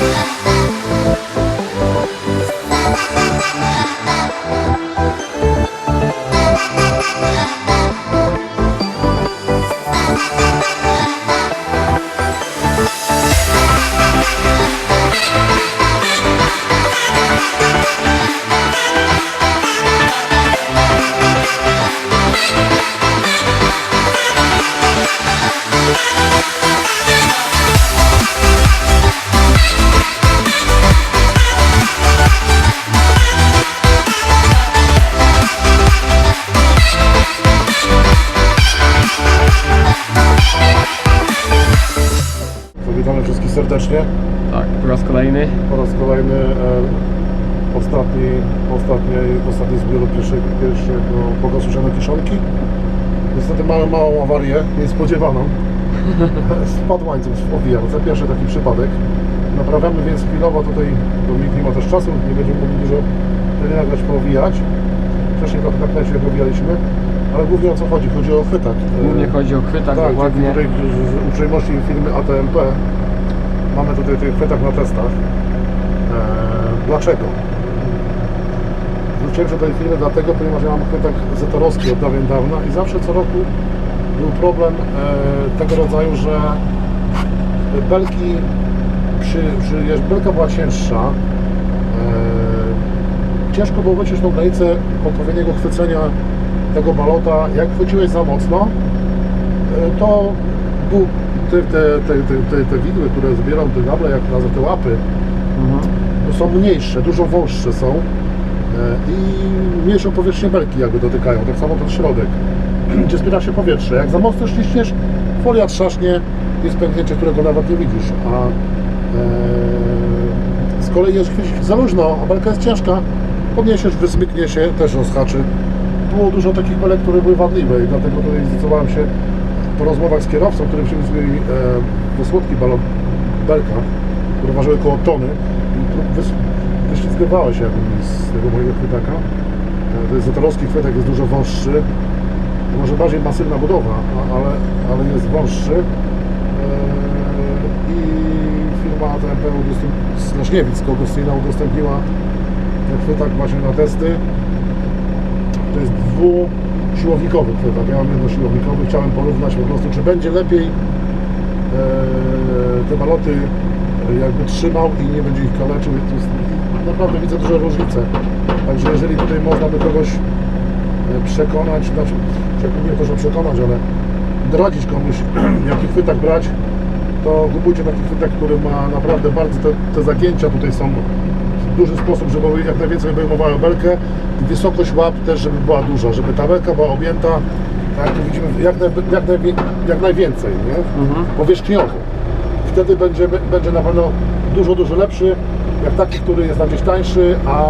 To e, ostatni, ostatniej, ostatni zbiór pierwszego, pierwszego bogosłużenia kiszonki. Niestety mamy małą awarię, niespodziewaną. Spadł łańcuch w owijarce, pierwszy taki przypadek. Naprawiamy więc chwilowo tutaj, bo nikt nie ma też czasu, nie będziemy mogli dużo nagrać poowijać. Wcześniej trochę na klecie jak owijaliśmy, ale głównie o co chodzi? Chodzi o chwytak. E, Głównie chodzi o chwytak, tak, dokładnie. tutaj z- uprzejmości firmy ATMP mamy tutaj tych chwytak na testach. Eee, dlaczego? Się do tej firmy dlatego, ponieważ ja mam chwytak zetorowski od dawien dawna i zawsze co roku był problem e, tego rodzaju, że belki przy, przy belka była cięższa e, ciężko było wyciąć tą granicę odpowiedniego chwycenia tego balota. Jak chwyciłeś za mocno, e, to był te, te, te, te, te, widły, które zbierał te gable, jak nazwę te łapy, Mhm. to są mniejsze, dużo wąższe są i mniejszą powierzchnię belki jakby dotykają, tak samo ten środek, gdzie spiera się powietrze. Jak za mocno ściśniesz, folia trzaśnie, jest pęknięcie, którego nawet nie widzisz, a e, z kolei jest chwycić za luźno, a belka jest ciężka, podniesiesz, wysmyknie się, też rozhaczy. Było dużo takich belek, które były wadliwe i dlatego tutaj zdecydowałem się po rozmowach z kierowcą, który przywiózł mi e, słodki balon, belka, które ważyły około tony i wys, wyślizgywały się z tego mojego chwytaka. E, jest zatorowski chwytak, jest dużo wąższy, może bardziej masywna budowa, ale, ale jest wąższy. E, I firma udostęp... z Leśniewic Gostyna udostępniła ten chwytak właśnie na testy. To jest dwusiłownikowy chwytak. Ja mam jednosiłownikowy. Chciałem porównać po prostu, czy będzie lepiej e, te baloty jakby trzymał i nie będzie ich kaleczył. Naprawdę widzę duże różnice. Także jeżeli tutaj można by kogoś e, przekonać, znaczy nie to, że przekonać, ale doradzić komuś, jaki chwytak brać, to kupujcie taki chwytak, który ma naprawdę bardzo, te, te zagięcia tutaj są w duży sposób, żeby jak najwięcej obejmowały belkę i wysokość łap też, żeby była duża, żeby ta belka była objęta, tak jak widzimy, jak, naj, jak, najwie, jak najwięcej, nie? Mhm. powierzchniowo. Wtedy będzie, będzie na pewno dużo, dużo lepszy, jak taki, który jest na gdzieś tańszy, a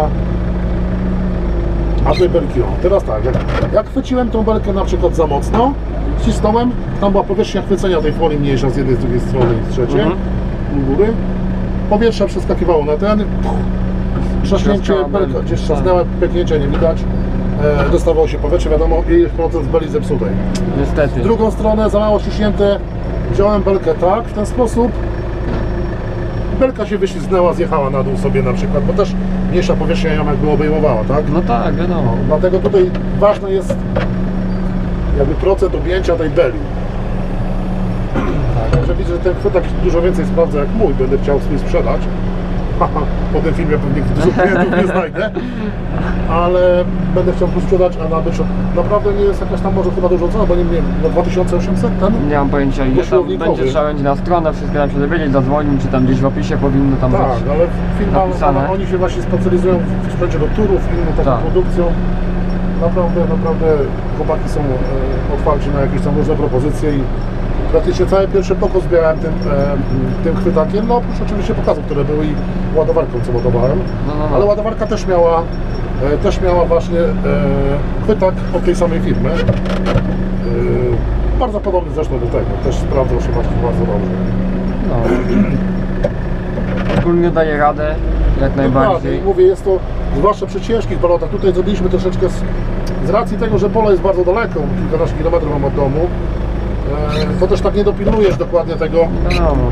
a tej belki, o, teraz tak, jak, jak chwyciłem tą belkę na przykład za mocno, ścisnąłem, tam była powierzchnia chwycenia tej folii mniejsza z jednej, z drugiej strony i z trzeciej, Mhm. u góry, powietrze przeskakiwało na ten, trzaśnięcie, Trzaskała belka gdzieś trzasnęła, pęknięcia nie widać, e, dostawało się powietrze, wiadomo, i procent beli zepsutej. Niestety. W drugą stronę, za mało ściśnięte, wziąłem belkę tak, w ten sposób. Belka się wyślizgnęła, zjechała na dół sobie na przykład, bo też mniejsza powierzchnia ją jakby obejmowała, tak? No tak, wiadomo. Dlatego tutaj ważny jest jakby procent objęcia tej beli. Także widzę, że ten chwytak dużo więcej sprawdza jak mój, będę chciał swój sprzedać. Po tym filmie pewnie dużo klientów nie znajdę, ale będę chciał tu sprzedać, a nabyć naprawdę nie jest jakaś tam może chyba dużo cena, bo nie wiem, na 2800 ten? Nie mam pojęcia ile tam będzie, trzeba będzie na stronę, wszystko nam się dowiedzieć, zadzwonić, czy tam gdzieś w opisie powinno tam Tak, być. ale firma, napisane. oni się właśnie specjalizują w sprzęcie do turów, inną taką Tak. produkcją. Naprawdę, naprawdę chłopaki są e, otwarci na jakieś tam różne propozycje i praktycznie cały pierwszy pokos zbierałem tym, e, tym chwytakiem, no oprócz oczywiście pokazów, które były i ładowarką, co ładowałem. No, no, no. Ale ładowarka też miała, e, też miała właśnie e, chwytak od tej samej firmy. E, bardzo podobny zresztą do tego, też sprawdzał się właśnie bardzo dobrze. No. Ogólnie daje radę, jak najbardziej. Mówię, jest to zwłaszcza przy ciężkich balotach. Tutaj zrobiliśmy troszeczkę z, z racji tego, że pole jest bardzo daleko, kilkanaście kilometrów mam od domu. E, To też tak nie dopilnujesz dokładnie tego Wiadomo.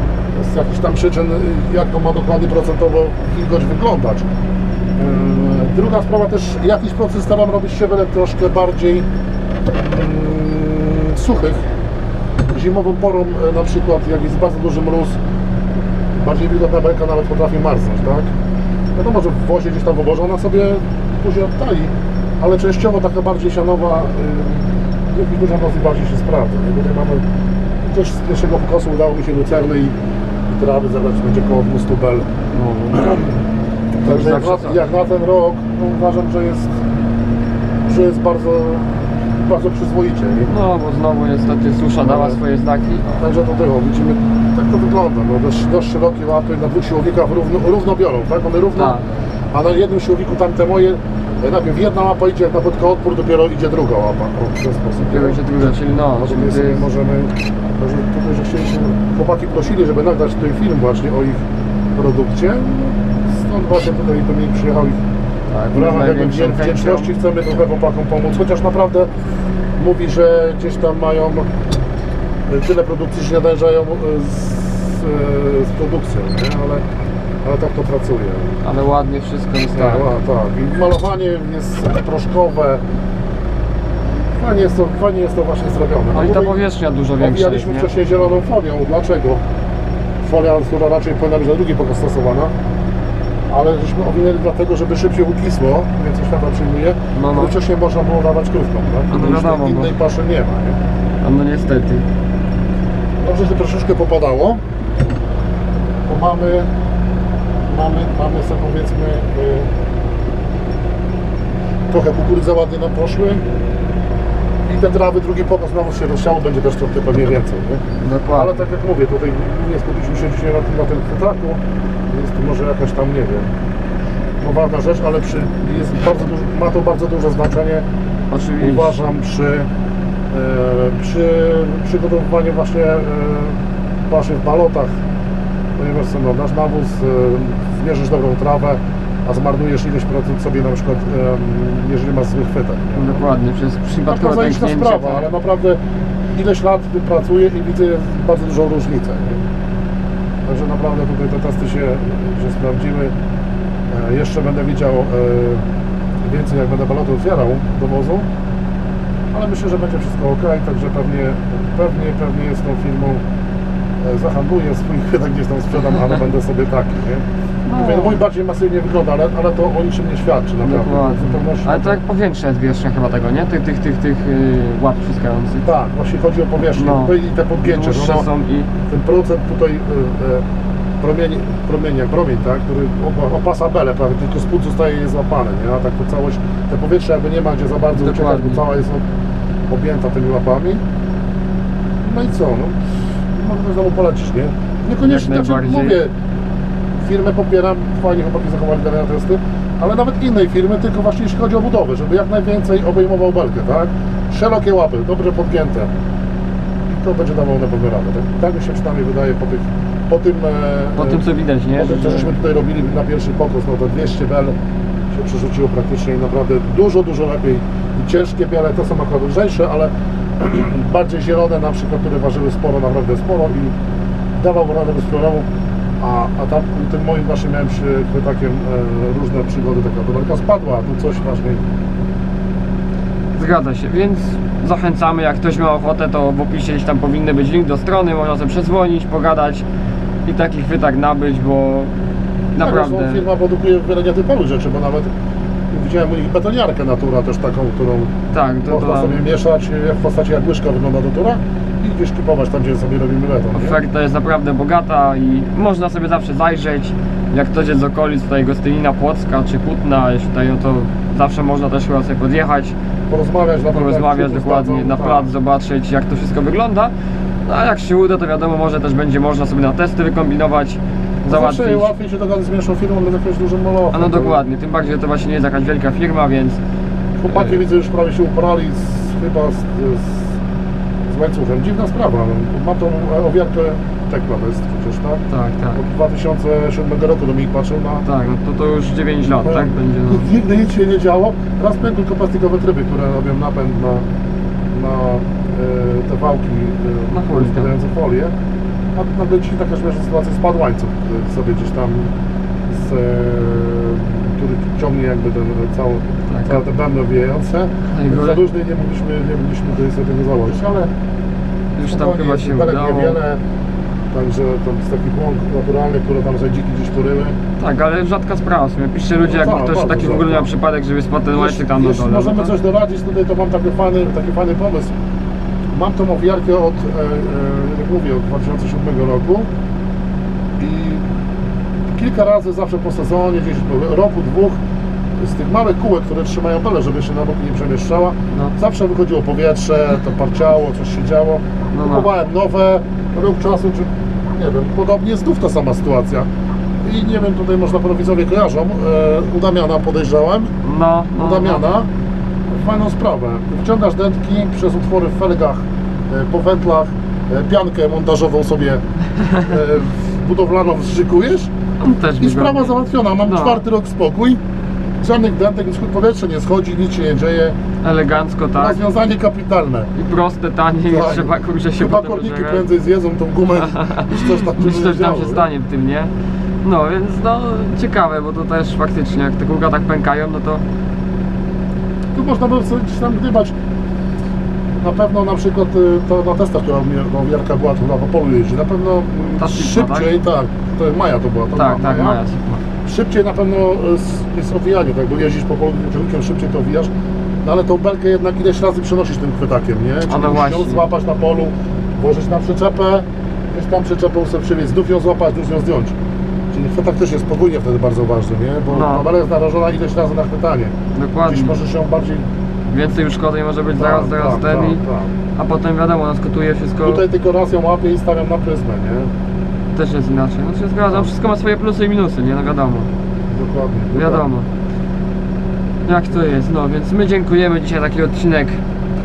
z jakichś tam przyczyn, y, jak to ma dokładnie procentowo wilgoć wyglądać. E, Druga sprawa też, jakiś proces staram robić siewelek troszkę bardziej mm, suchych. Zimową porą e, na przykład, jak jest bardzo duży mróz, bardziej wilgotna belka nawet potrafi marznąć, tak? Wiadomo, że w wozie gdzieś tam w oborze ona sobie później odtali, ale częściowo taka bardziej sianowa, jakiś duża bardziej się sprawdza. Nie? Tutaj mamy też z pierwszego pokosu udało mi się lucerny i, i trawy zebrać będzie około 200 bel. No, Także jak zawsze na, jak na ten rok no, uważam, że jest, że jest bardzo, bardzo przyzwoicie. Nie? no bo znowu niestety susza dała swoje znaki. Także to było, widzimy, tak to wygląda. No, dość, dość szerokie łapy na dwóch siłowikach równo, równo biorą, tak? One równo, Tak. a na jednym siłowiku tamte moje, najpierw jedna łapa idzie jak na odpór, dopiero idzie druga łapa. O, w ten sposób. Dopiero się druga, czyli no, jest, możemy, może tutaj, że chcieliśmy, chłopaki prosili, żeby nagrać ten film właśnie o ich produkcie. Stąd właśnie tutaj do mnie przyjechał ich tak, w ramach jakby wdzięczności chcemy trochę chłopakom pomóc, chociaż naprawdę mówi, że gdzieś tam mają tyle produkcji, że nie nadążają e, z, e, z produkcją, nie? Ale, ale tak to pracuje. Ale ładnie wszystko jest Tak, tak. a, tak. I malowanie jest proszkowe. Fajnie jest to, fajnie jest to właśnie zrobione. No i ta powierzchnia dużo większa jest, Owijaliśmy nie? wcześniej zieloną folią. Dlaczego? Folia, która raczej powinna być na drugi pokos stosowana. Ale żeśmy owinęli dlatego, żeby szybciej ukisło, więcej światła przyjmuje. No, no. No, Wcześniej można było dawać krówką, tak? No, Już wiadomo, bo- Innej paszy nie ma, nie? A no niestety. Dobrze, że troszeczkę popadało. Bo mamy, mamy, mamy sobie powiedzmy y, trochę kukurydza ładnie nam poszły. I te trawy, drugi pokos znowu się rozsiało, będzie też trochę pewnie więcej. Nie? Ale tak jak mówię, tutaj głównie skupiliśmy się dzisiaj na tym, na tym chwytaku. Jest to może jakaś tam, nie wiem, poważna rzecz, ale przy, jest bardzo duży, ma to bardzo duże znaczenie Oczywiście. uważam przy, e, przy przygotowywaniu właśnie e, paszy w balotach, ponieważ no, nasz nawóz zbierzesz dobrą trawę, a zmarnujesz ileś procent sobie na przykład, e, jeżeli masz zły chwytek. nie? Dokładnie, przez przypadkowe zajęczna pęknięcie. sprawa, to- ale naprawdę ileś lat pracuję i widzę bardzo dużą różnicę. Nie? Także naprawdę tutaj te testy się, się sprawdziły. E, jeszcze będę widział e, więcej, jak będę baloty otwierał do wozu, ale myślę, że będzie wszystko ok, także pewnie, pewnie, pewnie z tą firmą zahandluję swój chwytak gdzieś tam sprzedam, ale będę sobie taki, nie? No. Mówię, no mój bardziej masywnie wygląda, ale, ale to o niczym nie świadczy, naprawdę. Dokładnie. Ale to jak powietrze jest wierzchnia chyba tego, nie? Tych, tych, tych, tych yy, łap wciskających. Tak, właśnie chodzi o powierzchnię. No. Tutaj i te podgięcie, że Dłuższe ono, są i... ten procent tutaj y, y, promieni, promieni, jak promień, tak, który opa- opasa belę, prawie tylko spód zostaje jest złapany, nie? a tak to całość, te powietrze jakby nie ma gdzie za bardzo uciekać, Dokładnie. bo cała jest ob- objęta tymi łapami. No i co, no, to znowu polecić, nie? Niekoniecznie, Jak znaczy, najbardziej. mówię, firmę popieram, fajnie chłopaki zachowali dane testy, ale nawet innej firmy, tylko właśnie jeśli chodzi o budowę, żeby jak najwięcej obejmował belkę, tak? Szerokie łapy, dobrze podgięte. I to będzie dawało na pewno radę. Tak, tak mi się przynajmniej wydaje po, tych, po tym... e, Po tym co widać, nie? po tym, co Że- żeśmy tutaj robili na pierwszy pokos, no to 200 bel się przerzuciło praktycznie i naprawdę dużo, dużo lepiej. I ciężkie biele to są akurat lżejsze, ale bardziej zielone na przykład, które ważyły sporo, naprawdę sporo i dawał radę bez problemu. A, a tam tym moim właśnie miałem przy chwytakiem e, różne przygody, taka dolarka spadła, tu coś ważniej. Zgadza się, więc zachęcamy, jak ktoś ma ochotę, to w opisie gdzieś tam powinny być link do strony, można sobie przedzwonić, pogadać i taki chwytak nabyć, bo naprawdę... Tak, firma produkuje wiele nietypowych rzeczy, bo nawet widziałem u nich betoniarkę natura też taką, którą Tak, to, można to sobie mieszać w postaci jak łyżka wygląda natura i gdzieś kupować tam, gdzie sobie robimy beton. oferta jest naprawdę bogata i można sobie zawsze zajrzeć. Jak ktoś jest z okolic, tutaj Gostynina Płocka czy Kutna, jeśli tutaj, no to zawsze można też chyba sobie podjechać, porozmawiać, na porozmawiać dokładnie na tak. plac, zobaczyć jak to wszystko wygląda. No a jak się uda, to wiadomo, może też będzie można sobie na testy wykombinować, załatwić. Zawsze łatwiej się dogadać z mniejszą firmą z jakimś dużym molochem. A no dokładnie, tym bardziej, że to właśnie nie jest jakaś wielka firma, więc Chłopaki widzę już prawie się uporali z, chyba z, z, z łańcuchem. Dziwna sprawa. no. Mam tą owiarkę Tekla jest przecież, tak? tak, tak. Od 2007 roku do mnie patrzył na... Tak, no to, to już 9 lat, tak? Będzie no. Nigdy nic się nie działo. Raz pękły tylko plastikowe tryby, które robią napęd na, na e, te wałki e, Na folię. folię. Nagle ci taka śmieszna sytuacja, spadł łańcuch sobie gdzieś tam, z, e, który ciągnie jakby ten cały, Tak. całe te bębny owijające. Najgorzej. Za luźny nie mogliśmy, nie mogliśmy tutaj sobie tego założyć, ale Już tam chyba się udało. niewiele. Także to jest taki błąd naturalny, które tam za dziki gdzieś poryły. Tak, ale rzadka sprawa w sumie. Piszcie ludzie, jakby Tak, ktoś taki w ogóle miał przypadek, żeby spadł ten łańcuch tam na dole. możemy no to- coś doradzić, tutaj to mam taki fajny, taki fajny pomysł. Mam tą owiarkę od, e, e, jak mówię, od 2007 roku i kilka razy zawsze po sezonie, gdzieś po roku, dwóch, z tych małych kółek, które trzymają belę, żeby się na boki nie przemieszczała, No. zawsze wychodziło powietrze, to parciało, coś się działo. No, no. Kupowałem nowe, rok czasu, czy nie wiem, podobnie znów ta sama sytuacja. I nie wiem, tutaj można widzowie kojarzą, e, u Damiana podejrzałem, No, no, u Damiana fajną sprawę. Wciągasz dętki przez utwory w felgach, e, po wętlach, e, piankę montażową sobie e, budowlaną wstrzykujesz On też i sprawa załatwiona. Mam No. czwarty rok spokój, żadnych dętek, powietrze nie schodzi, nic się nie dzieje. Elegancko, tak. Rozwiązanie kapitalne. I proste, tanie, nie Tak. trzeba kurczę się Chyba korniki prędzej zjedzą tą gumę niż coś tam, Niż coś tam się nie? stanie w tym, nie? No, więc no ciekawe, bo to też faktycznie, jak te kółka tak pękają, no to Tu można by gdzieś tam gdybać. Na pewno na przykład y, to na testach, która no, Jarka była tu na Opolu jeździ, na pewno mm, Ta Sigma, szybciej, tak? to Maja to była, to tak, była tak, Maja Sigma. Szybciej na pewno jest, jest owijanie, tak, bo jeździsz po polu ciągnikiem, szybciej to owijasz, no ale tą belkę jednak ileś razy przenosisz tym chwytakiem, nie? Czyli no musisz ją złapać na polu, włożyć na przyczepę, gdzieś tam przyczepą sobie przywieźć, znów ją złapać, znów ją zdjąć. Czyli chwytak też jest podwójnie wtedy bardzo ważny, nie? Bo No. no. belka jest narażona ileś razy na chwytanie. Dokładnie. Gdzieś możesz ją bardziej... Więcej uszkodzeń może być zaraz, Tak, zaraz tak, ten tak, i... tak. A potem wiadomo, nas kotuje wszystko, Tutaj tylko raz ją łapię i stawiam na pryzmę, nie? też jest inaczej. No się zgadzam, wszystko ma swoje plusy i minusy, nie? No wiadomo, Dokładnie. wiadomo. Jak to jest, no więc my dziękujemy dzisiaj taki odcinek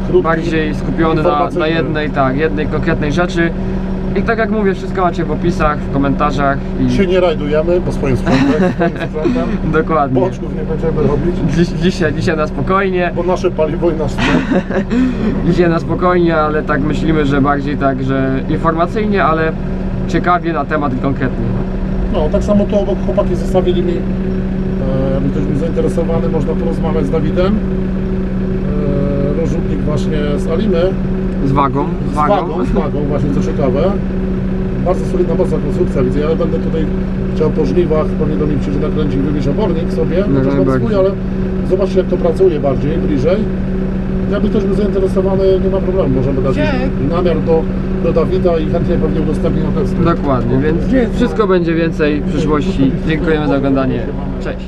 Krótki, bardziej skupiony na, na jednej, tak, jednej konkretnej rzeczy. I tak jak mówię, wszystko macie w opisach, w komentarzach i Się nie rajdujemy, bo swoim sprzętem, swoim sprzętem. dokładnie. Boczków nie będziemy robić, Dziś, dzisiaj, dzisiaj na spokojnie, bo nasze paliwo i nasz sprzęt. dzisiaj na spokojnie, ale tak myślimy, że bardziej tak, że informacyjnie, ale ciekawie na temat konkretny. No, tak samo tu obok chłopaki zostawili mi, e, ktoś był zainteresowany, można porozmawiać z Dawidem. Właśnie z Alimy, Z wagą, z z wagą. z wagą właśnie, co ciekawe. Bardzo solidna, mocna konstrukcja, widzę, ja będę tutaj chciał po żniwach, pewnie do mnie przyjdzie nakręcić, wywieźć obornik sobie, chociaż mam najbardziej. swój, ale zobaczcie jak to pracuje bardziej, bliżej. Jakby ktoś był zainteresowany, nie ma problemu, możemy dać namiar do, do Dawida i chętnie pewnie udostępnię na testy. Dokładnie, więc wszystko będzie więcej w przyszłości. Dziękujemy za oglądanie. Cześć.